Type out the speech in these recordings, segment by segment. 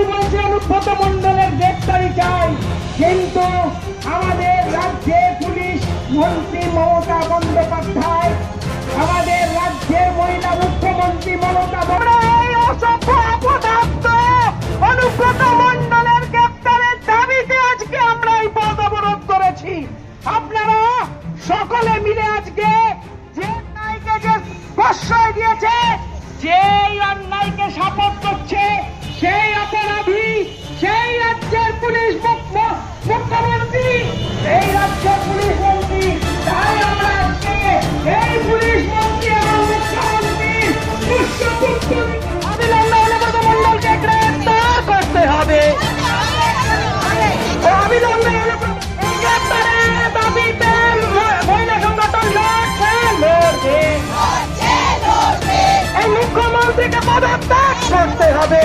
সবাই বলছে অনুব্রত মন্ডলের গ্রেপ্তারি চাই। কিন্তু আমাদের রাজ্যে পুলিশ, মন্ত্রী মমতা বন্দ্যোপাধ্যায়, আমাদের রাজ্যের মহিলা মুখ্যমন্ত্রী মমতা অনুব্রত দাবিতে আজকে আমরা এই পদ অবরোধ করেছি। আপনারা সকলে মিলে আজকে যে দিয়েছে যে সাপোর্ট করছে সেই অপরাধী সেই রাজ্যের পুলিশ মুখ্য- মুখ্যমন্ত্রী এই রাজ্যের পুলিশ মন্ত্রী তাই আমরা আজকে এই পুলিশ মন্ত্রী এবং অনুব্রত মণ্ডলকে করতে হবে। দাবিতে মহিলা সংগঠন লড়ছে লড়ছে এই মুখ্যমন্ত্রীকে পদত্যাগ করতে হবে।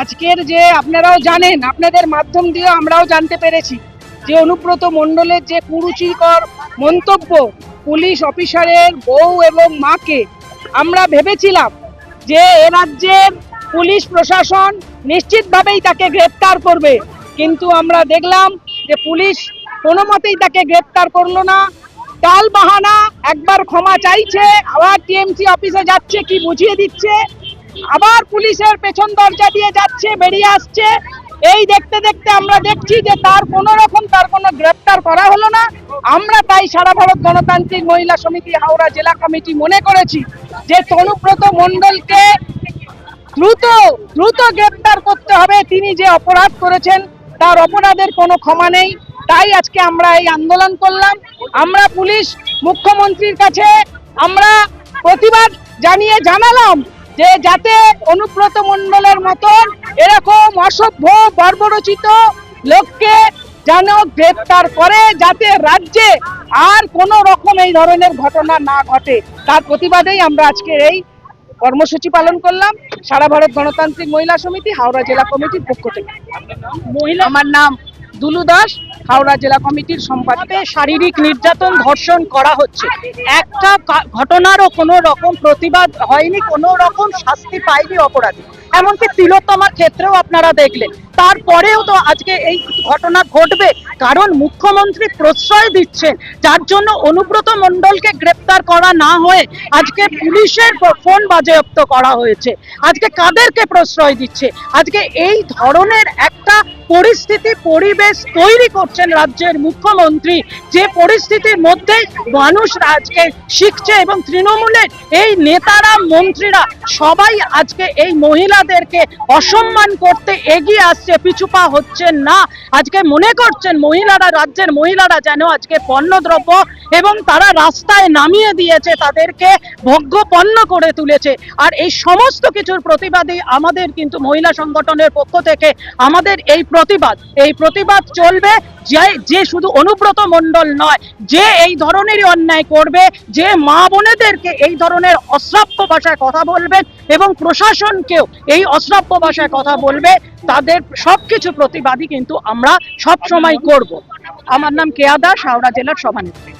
আজকের যে আপনারাও জানেন, আপনাদের মাধ্যম দিয়ে আমরাও জানতে পেরেছি যে অনুব্রত মণ্ডলের যে কুরুচিকর মন্তব্য পুলিশ অফিসারের বউ এবং মাকে, আমরা ভেবেছিলাম যে এ রাজ্যের পুলিশ প্রশাসন নিশ্চিতভাবেই তাকে গ্রেপ্তার করবে। কিন্তু আমরা দেখলাম যে পুলিশ কোনো মতেই তাকে গ্রেপ্তার করল না। টাল বাহানা, একবার ক্ষমা চাইছে, আবার টিএমসি অফিসে যাচ্ছে, কি বুঝিয়ে দিচ্ছে? আবার পুলিশের পেছন দরজা দিয়ে যাচ্ছে, বেরিয়ে আসছে। এই দেখতে দেখতে আমরা দেখছি যে তার কোন রকম তার কোনো গ্রেপ্তার করা হলো না। আমরা তাই সারা ভারত গণতান্ত্রিক মহিলা সমিতি, হাওড়া জেলা কমিটি মনে করেছি যে তনুব্রত মণ্ডলকে দ্রুত দ্রুত গ্রেপ্তার করতে হবে। তিনি যে অপরাধ করেছেন তার অপরাধের কোনো ক্ষমা নেই। তাই আজকে আমরা এই আন্দোলন করলাম। আমরা পুলিশ মুখ্যমন্ত্রীর কাছে আমরা প্রতিবাদ জানিয়ে জানালাম যে যাতে অনুব্রত মণ্ডলের মতন এরকম অসভ্য, বর্বরচিত লোককে যেন গ্রেপ্তার করে, যাতে রাজ্যে আর কোনো রকম এই ধরনের ঘটনা না ঘটে। তার প্রতিবাদেই আমরা আজকে এই কর্মসূচি পালন করলাম। সারা ভারত গণতান্ত্রিক মহিলা সমিতি হাওড়া জেলা কমিটির পক্ষ থেকে। মহিলা আমার নাম দুলু দাস, হাওড়া জেলা কমিটির সম্পাদক শারীরিক নির্যাতন ধর্ষণ করা হচ্ছে। একটা ঘটনারও কোনো রকম প্রতিবাদ হয়নি, কোনো রকম শাস্তি পায়নি অপরাধী। এমনকি তিলোত্তমার ক্ষেত্রেও আপনারা দেখলেন। তারপরেও তো আজকে এই ঘটনা ঘটবে, কারণ মুখ্যমন্ত্রী প্রশ্রয় দিচ্ছেন, যার জন্য অনুব্রত মণ্ডলকে গ্রেপ্তার করা না হয়ে আজকে পুলিশের ফোন বাজেয়াপ্ত করা হয়েছে। আজকে কাদেরকে প্রশ্রয় দিচ্ছে? আজকে এই ধরনের একটা পরিস্থিতি, পরিবেশ তৈরি করছেন রাজ্যের মুখ্যমন্ত্রী। যে পরিস্থিতির মধ্যে মানুষ আজকে শিখছে এবং তৃণমূলের এই নেতারা, মন্ত্রীরা সবাই আজকে এই মহিলাদেরকে অসম্মান করতে এগিয়ে আসছে পিছুপা হচ্ছেন না। আজকে মনে করছেন মহিলারা, রাজ্যের মহিলারা যেন আজকে পণ্যদ্রব্য এবং তারা রাস্তায় নামিয়ে দিয়েছে, তাদেরকে ভোগ্য পণ্য করে তুলেছে। আর এই সমস্ত কিছুর প্রতিবাদী আমাদের কিন্তু মহিলা সংগঠনের পক্ষ থেকে আমাদের এই প্রতিবাদ। এই প্রতিবাদ চলবে যে শুধু অনুব্রত মণ্ডল নয়, যে এই ধরনেরই অন্যায় করবে, যে মা বোনেদেরকে এই ধরনের অশ্রাব্য ভাষায় কথা বলবেন এবং প্রশাসনকেও এই অশ্রাব্য ভাষায় কথা বলবে, তাদের সবকিছু প্রতিবাদই কিন্তু আমরা সব সময় করব। আমার নাম কেয়া দাস, হাওড়া জেলার সভানেত্রী।